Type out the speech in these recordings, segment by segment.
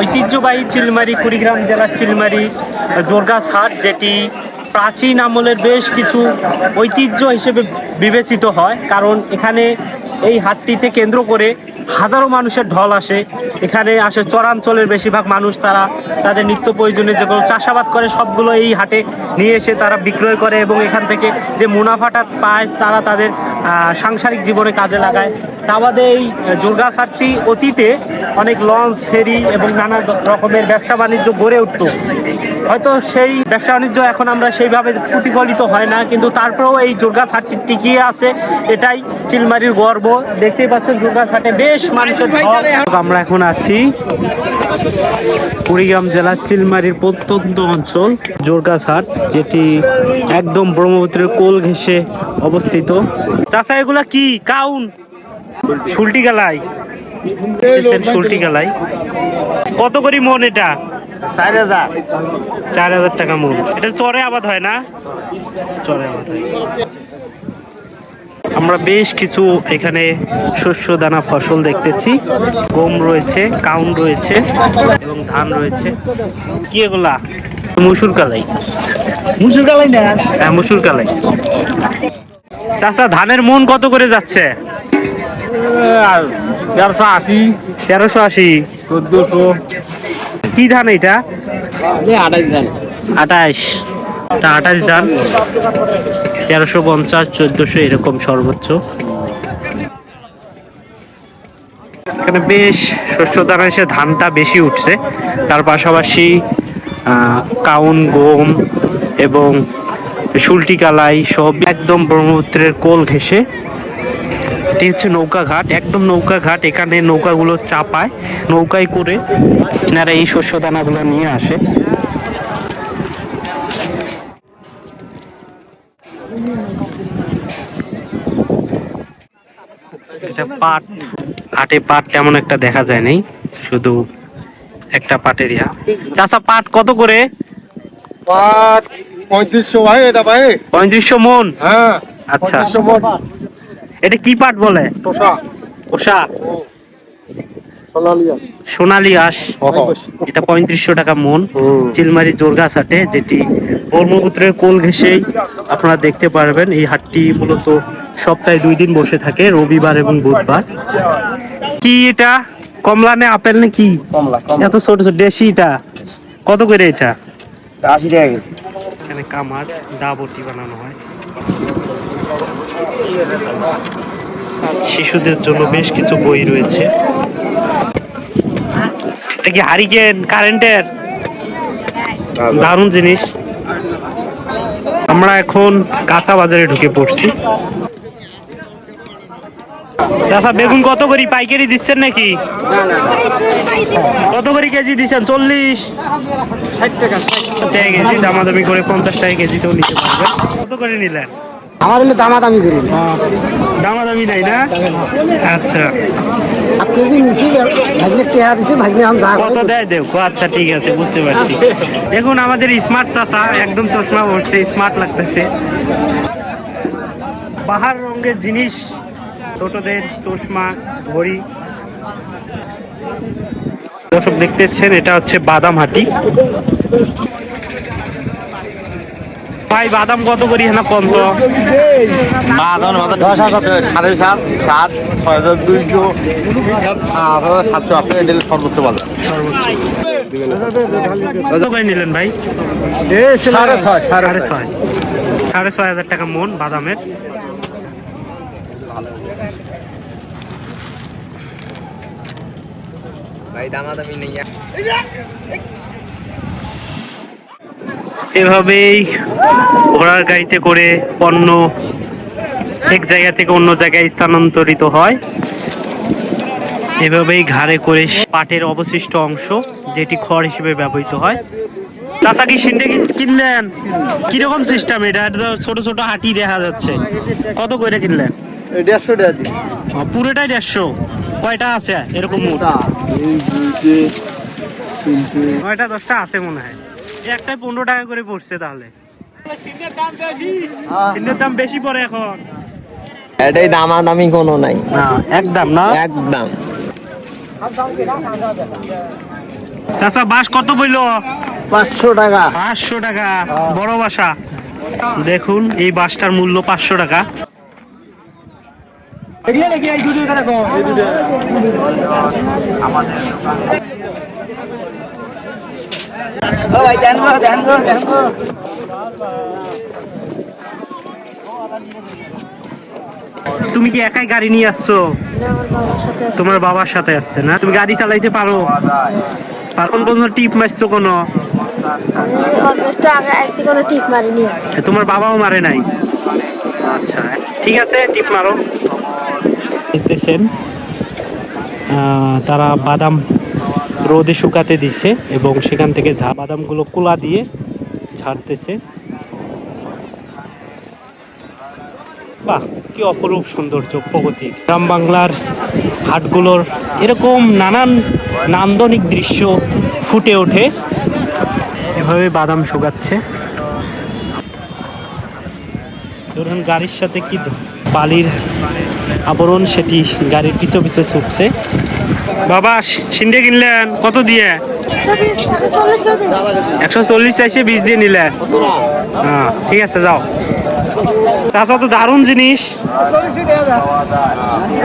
ঐতিহ্যবাহী চিলমারি, কুড়িগ্রাম জেলার চিলমারি জোরগাছ হাট যেটি প্রাচীন আমলের বেশ কিছু ঐতিহ্য হিসেবে বিবেচিত হয়। কারণ এখানে এই হাটটিতে কেন্দ্র করে হাজারো মানুষের ঢল আসে। এখানে আসে চরাঞ্চলের বেশিরভাগ মানুষ, তারা তাদের নিত্য প্রয়োজনীয় যেগুলো চাষাবাদ করে, সবগুলো এই হাটে নিয়ে এসে তারা বিক্রয় করে এবং এখান থেকে যে মুনাফাটা পায়, তারা তাদের সাংসারিক জীবনে কাজে লাগায়। তা আমাদের এই জোরগাছ হাটটি অতীতে অনেক লঞ্চ, ফেরি এবং নানা রকমের ব্যবসা বাণিজ্য গড়ে উঠত। হয়তো সেই ব্যবসা বাণিজ্য এখন আমরা সেইভাবে প্রতিফলিত হয় না, কিন্তু তারপরেও এই জোরগাছ হাটটি টিকিয়ে আছে। এটাই চিলমারির গর্ব। দেখতেই পাচ্ছেন জোরগাছ হাটে বেশ মানুষের আমরা এখন আছি কুড়িগ্রাম জেলার চিলমারির প্রত্যন্ত অঞ্চল জোরগাছ হাট যেটি একদম ব্রহ্মপুত্রের কোল ঘেঁষে অবস্থিত। চাষা এগুলা কি? কাউন? শুলটি গালাই শুলটি গালাই কত করি মন এটা? চার হাজার। চার হাজার টাকা মন। এটা চরে আবাদ হয় না? চরে আবাদ হয়। আমরা বেশ কিছু এখানে শস্য দানা ফসল দেখতেছি। গম রয়েছে কাউন রয়েছে এবং ধান রয়েছে। কি এগুলা? মুসুর কালাই। মুসুর গালাই না। হ্যাঁ মুসুর কালাই। চাষা ধানের মন কত করে যাচ্ছে? তেরোশো আশি। তেরোশো আশি। চোদ্দশো। কি ধান এটা? আঠাইশ ধান। আঠাশ। আঠাশ ধান। তেরোশো পঞ্চাশ, চোদ্দশো এরকম সর্বোচ্চ। এখানে বেশ শস্য দানা এসে ধানটা বেশি উঠছে। তার পাশাপাশি কাউন, গম এবং শুলটি কালাই সব একদম ব্রহ্মপুত্রের কোল ঘেঁষে। এটি হচ্ছে নৌকা ঘাট। একদম নৌকা ঘাট। এখানে নৌকাগুলো চাপায়। নৌকায় করে এনারা এই শস্য দানাগুলো নিয়ে আসে। এটা পাট হাটে পাট তেমন একটা দেখা যায় নাই শুধু একটা পাটের ইয়া। চাষা পাট কত করে? পাঁচ পঁয়ত্রিশশো ভাই এটা ভাই। পঁয়ত্রিশশো মন? হ্যাঁ। আচ্ছা। মন। এটা কি পাট বলে? তোষা ওষা সোনালি এটা পঁয়ত্রিশশো টাকা মন। চিলমারি জোরগাছ হাটে যেটি ব্রহ্মপুত্রের কোল আপনারা দেখতে পারবেন। এই হাটটি মূলত সপ্তাহে দুই দিন বসে থাকে রবিবার এবং বুধবার। কি এটা? কমলা নে আপেল নে কি? কমলা এত ছোট ছোট দেশি এটা? কত করে এটা? আশি টাকা গেছে এখানে কামার দাবটি বানানো হয়। শিশুদের জন্য বেশ কিছু বই রয়েছে। এটা কি হারিকেন কারেন্টের? দারুণ জিনিস। আমরা এখন কাঁচা বাজারে ঢুকে পড়ছি। চাষা বেগুন কত করি? পাইকারি দিচ্ছেন নাকি? কত করে কেজি দিচ্ছেন? চল্লিশ। ষাট টাকা কেজি দামাদামি করে পঞ্চাশ টাকা কেজিতেও নিতে পারবেন। কত করে নিলেন? আমার হলে দামা দামি করি দামাদামি নাই না? আচ্ছা। হাফ কেজি নিছি ভাগ্নে টেহা দিছি ভাগ্নে আম যা কত দেয় দেখো? আচ্ছা ঠিক আছে বুঝতে পারছি। দেখুন আমাদের স্মার্ট চাষা একদম চশমা পড়ছে স্মার্ট লাগতেছে। বাহার রঙের জিনিস ছোটদের চশমা ঘড়ি। দর্শক দেখতেছেন এটা হচ্ছে বাদাম হাটি ভাই বাদাম কত করি না কম তো বাদন মাথা দশ হাজার সাড়ে সাত সাত ছয় হাজার দুইশো সাত হাজার সাতশো আটশো এটা সর্বোচ্চ বাজার। কত করে নিলেন ভাই? সাড়ে ছয় সাড়ে ছয়। সাড়ে ছয় হাজার টাকা মন বাদামের। ভাই দামা নেই। এভাবেই ঘোড়ার গাড়িতে করে পণ্য এক জায়গা থেকে অন্য জায়গায় স্থানান্তরিত হয়। এভাবেই ঘাড়ে করে পাটের অবশিষ্ট অংশ যেটি খড় হিসেবে ব্যবহৃত হয়। চাচা কি সিন্ডে কিনলেন? কীরকম সিস্টেম এটা? এটা ছোট ছোট হাঁটি দেখা যাচ্ছে। কত করে কিনলেন? দেড়শো টাকা পুরোটাই দেড়শো? কয়টা আছে? এরকম নয়টা দশটা আছে মনে হয়। একটাই পনেরো টাকা করে পড়ছে তাহলে। সিন্ডের দাম বেশি পড়ে এখন। এটাই দামা দামি কোনো নাই। একদম না? একদম। চাচা বাস কত বইল পাঁচশো টাকা। পাঁচশো টাকা বড় বাসা। দেখুন এই বাসটার মূল্য পাঁচশো টাকা। ও ভাই দেন গো দেন গো দেন গো তুমি কি একাই গাড়ি নিয়ে আসছো? তোমার বাবার সাথে আসছে না? তুমি গাড়ি চালাইতে পারো। এখন পর্যন্ত টিপ মারছো কোনো? তোমার বাবাও মারে নাই। আচ্ছা ঠিক আছে টিপ মারো। দেখতেছেন আহ, তারা বাদাম রোদে শুকাতে দিচ্ছে এবং সেখান থেকে ঝা বাদামগুলো কুলা দিয়ে ছাড়তেছে বাহ কি অপরূপ সৌন্দর্য প্রগতি। গ্রাম বাংলার হাটগুলোর এরকম নানান নান্দনিক দৃশ্য ফুটে ওঠে। এভাবে বাদাম শুকাচ্ছে। ধরুন গাড়ির সাথে কি বালির আবরণ সেটি গাড়ির পিছু পিছু ছুটছে। বাবা, সিন্ডে কিনলেন, কত দিয়ে? একশো চল্লিশ চাইছে, বিশ দিয়ে নিলেন। হ্যাঁ ঠিক আছে, যাও। চাচা, তো দারুণ জিনিস।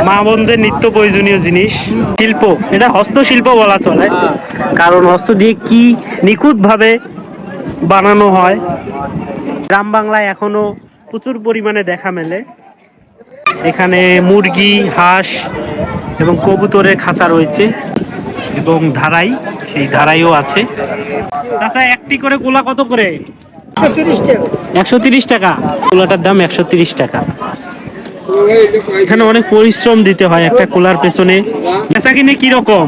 মা বোনদের নিত্য প্রয়োজনীয় জিনিস। শিল্প, এটা হস্তশিল্প বলা চলে। কারণ হস্ত দিয়ে কি নিখুঁতভাবে বানানো হয়, গ্রাম বাংলায় এখনও প্রচুর পরিমাণে দেখা মেলে। এখানে মুরগি হাঁস এবং কবুতরের খাঁচা রয়েছে এবং ধারাই সেই ধারাইও আছে। তাছাড়া একটি করে কোলা কত করে? একশো তিরিশ টাকা। কোলাটার দাম একশো তিরিশ টাকা। এখানে অনেক পরিশ্রম দিতে হয় একটা কোলার পেছনে। পেঁচা কিনে কি রকম?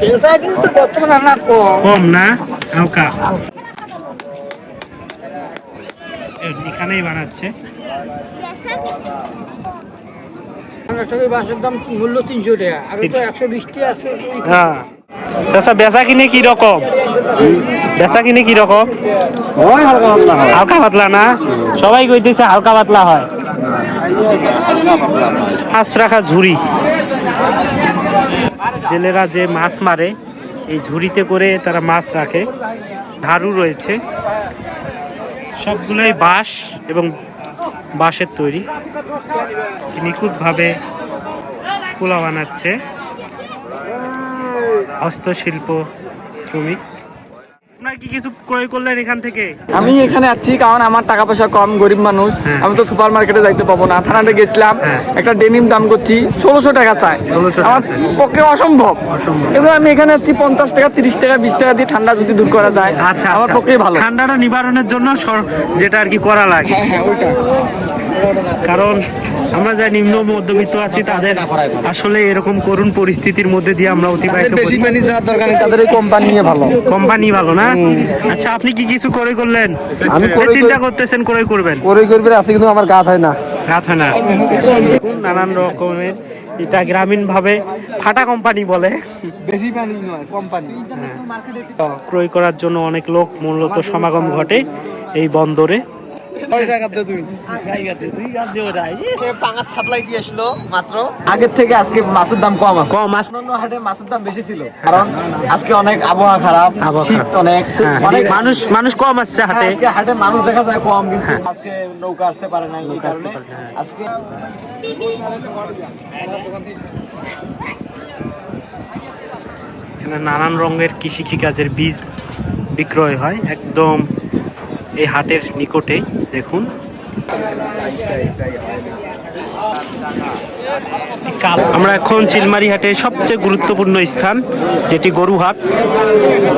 কিন্তু বর্তমানে না কম। কম না? হালকা এখানেই বানাচ্ছে। বাসের দাম মূল্য তিনশো টাকা। আগে তো একশো বিশ টাকা হ্যাঁ। বেচা কিনে কি রকম? বেচা কিনে কি রকম? হালকা পাতলা না? সবাই কইতেছে হালকা পাতলা হয়। মাছ রাখা ঝুড়ি। জেলেরা যে মাছ মারে এই ঝুড়িতে করে তারা মাছ রাখে। ধারু রয়েছে। সবগুলোই বাঁশ এবং বাঁশের তৈরি। নিখুঁতভাবে কুলা বানাচ্ছে হস্তশিল্প শ্রমিক। আপনার কি কিছু ক্রয় করলেন এখান থেকে? আমি এখানে আছি কারণ আমার টাকা পয়সা কম গরিব মানুষ। হ্যাঁ। আমি তো সুপার মার্কেটে যাইতে পাবো না। থানাতে গেছিলাম হ্যাঁ। একটা ডেনিম দাম করছি ষোলোশো টাকা চাই। 1600 টাকা আমার পক্ষে অসম্ভব। কিন্তু আমি এখানে আছি পঞ্চাশ টাকা তিরিশ টাকা বিশ টাকা দিয়ে ঠান্ডা যদি দূর করা যায় আচ্ছা আমার আচ্ছা। পক্ষেই ভালো। ঠান্ডাটা নিবারণের জন্য যেটা আর কি করা লাগে। হ্যাঁ হ্যাঁ ওইটা। কারণ আমরা যা নিম্ন মধ্যবিত্ত আছি তাদের আসলে এরকম করুণ পরিস্থিতির মধ্যে দিয়ে আমরা অতিবাহিত করি। তাদের কোম্পানি নিয়ে ভালো। কোম্পানি ভালো না? আচ্ছা আপনি কি কিছু করে করলেন? আমি চিন্তা করতেছেন করে করবেন? করে করবেন আছে কিন্তু আমার গাছ হয় না। রাত হয় না। নানান রকমের এটা গ্রামীণ ভাবে ফাটা কোম্পানি বলে। বেশি পানি নয় কোম্পানি ক্রয় করার জন্য অনেক লোক মূলত সমাগম ঘটে এই বন্দরে। আগের থেকে আজকে মাছের দাম কম আছে। কম অন্যান্য হাটে মাছের দাম বেশি ছিল। কারণ আজকে অনেক আবহাওয়া খারাপ শীত অনেক। হ্যাঁ, অনেক মানুষ মানুষ কম আসছে হাটে। আজকে হাটে মানুষ দেখা যায় কম কিন্তু আজকে নৌকা আসতে পারে নাই এই কারণে। না, হ্যাঁ। আজকে নানান রঙের কৃষি কাজের বীজ বিক্রয় হয় একদম এই হাটের নিকটেই, দেখুন। আমরা এখন চিলমারি হাটে সবচেয়ে গুরুত্বপূর্ণ স্থান, যেটি গরুহাট।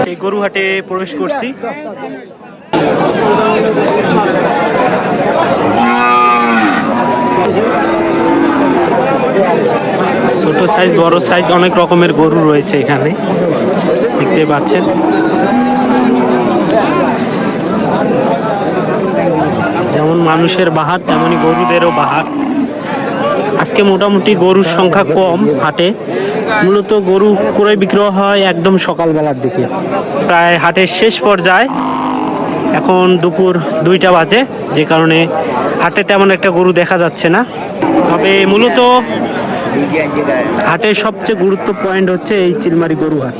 সেই গরুহাটে প্রবেশ করছি। ছোট সাইজ, বড় সাইজ, অনেক রকমের গরু রয়েছে এখানে। দেখতে পাচ্ছেন। মানুষের বাহার, তেমনি গরুদেরও বাহার। আজকে মোটামুটি গরুর সংখ্যা কম হাটে। মূলত গরু ক্রয় বিক্রয় হয় একদম সকালবেলার দিকে। প্রায় হাটের শেষ পর্যায়ে। এখন দুপুর দুইটা বাজে, যে কারণে হাটে তেমন একটা গরু দেখা যাচ্ছে না। তবে মূলত হাটের সবচেয়ে গুরুত্ব পয়েন্ট হচ্ছে এই চিলমারি গরু হাট।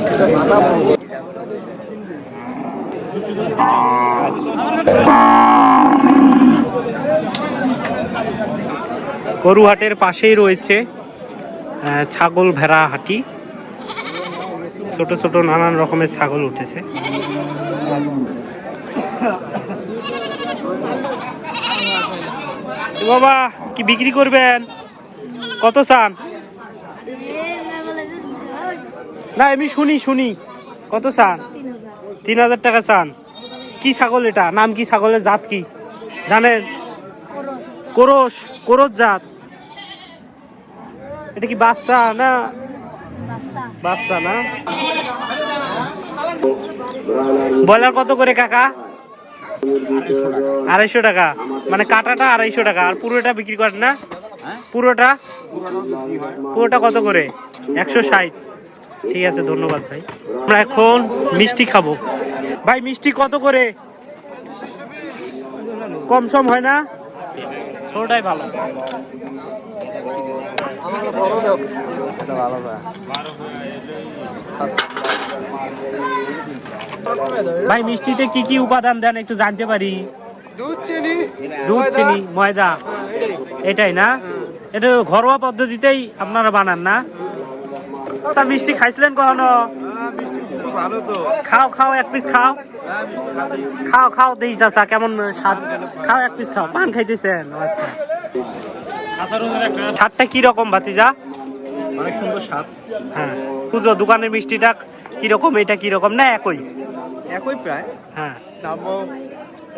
গরুহাটের পাশেই রয়েছে ছাগল ভেড়া হাটি। ছোট ছোট নানান রকমের ছাগল উঠেছে। বাবা, কি বিক্রি করবেন? কত চান? না, আমি শুনি শুনি। কত চান? তিন হাজার টাকা চান। কি ছাগল এটা? নাম কি ছাগলের? জাত কি? জানেন? কোরস কোরস জাত। এটা কি বাচ্চা না? বাচ্চা। না? ব্রয়লার কত করে কাকা? আড়াইশো টাকা। মানে কাটাটা আড়াইশো টাকা। আর পুরোটা বিক্রি করেন না? পুরোটা? পুরোটা কত করে? একশো ষাট। ঠিক আছে ধন্যবাদ ভাই। আমরা এখন মিষ্টি খাব। ভাই মিষ্টি কত করে? কম সম হয় না? ছোটটাই ভালো। ভাই মিষ্টিতে কি কি উপাদান দেন একটু জানতে পারি? দুধ চিনি দুধ চিনি ময়দা। এটাই না? এটা ঘরোয়া পদ্ধতিতেই আপনারা বানান না? আচ্ছা মিষ্টি খাইছিলেন কখনো? খাও খাও এক পিস খাও। খাও খাও দেই চাচা কেমন স্বাদ? খাও এক পিস খাও। পান খাইতেছেন? আচ্ছা। স্বাদটা কীরকম ভাতিজা? অনেক সুন্দর স্বাদ। হ্যাঁ। পুজো দোকানের মিষ্টিটা কীরকম এটা কীরকম না একই? একই প্রায়। হ্যাঁ। তারপর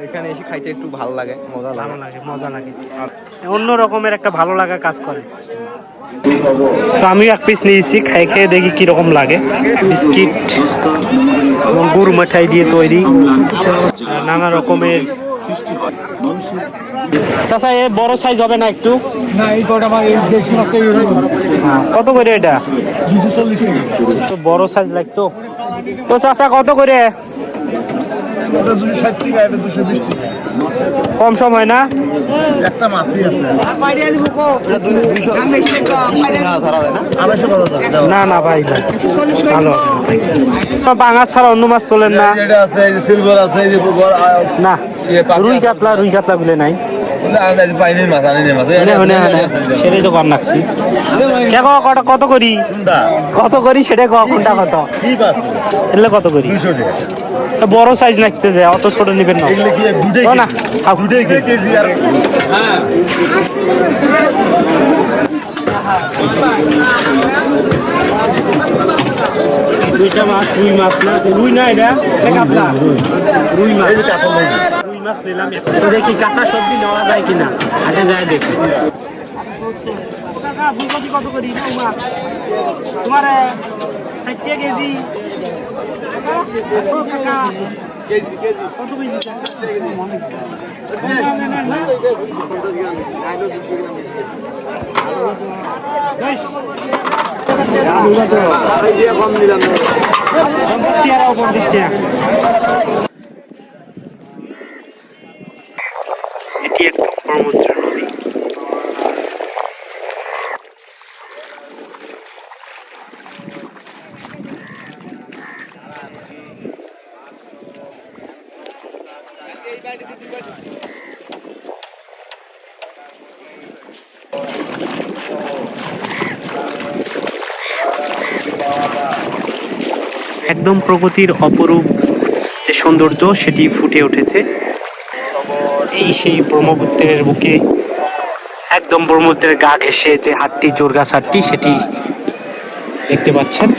এখানে এসে খাইতে একটু ভালো লাগে মজা লাগে। লাগে মজা লাগে। অন্য রকমের একটা ভালো লাগা কাজ করে। তো আমি এক পিস নিয়েছি খাই খেয়ে দেখি কীরকম লাগে। বিস্কিট এবং গুড় মিঠাই দিয়ে তৈরি। নানা রকমের। চাচা এ বড় সাইজ হবে না একটু? না এই মাছটা কত করে এটা? তো বড় সাইজ লাগতো তো। চাচা কত করে? ওটা দুশো ষাট টাকা এটা দুশো বিশ টাকা। কম সম হয় না? একটা মাছই আছে। না না ভাই ভালো। বাঙা ছাড়া অন্য মাছ তোলেন না? না। ইয়ে রুই। কাতলা রুই কাতলা বলে নাই। সেটাই তো কে কটা কত করি? কত করি সেটা কোনটা কত? এলে কত করি? বড় সাইজ নাকতে যায় অত ছোট নিবেন না। না হ্যাঁ। দুইটা মাছ রুই মাছ না রুই না এটা? এটা রুই মাছ রুই মাছ। নিলাম এখন। তো দেখি কাঁচা সবজি নেওয়া যায় কিনা। আগে যায় দেখি। ফুলকপি কত করি? তোমার কেজি। কত কেজি টাকা পঞ্চাশ টাকা। এটি একদম প্রকৃতির অপরূপ যে সৌন্দর্য সেটি ফুটে উঠেছে। এই সেই ব্রহ্মপুত্রের বুকে একদম ব্রহ্মপুত্রের গা ঘেসে যে হাটটি জোরগাছ হাটটি সেটি দেখতে পাচ্ছেন।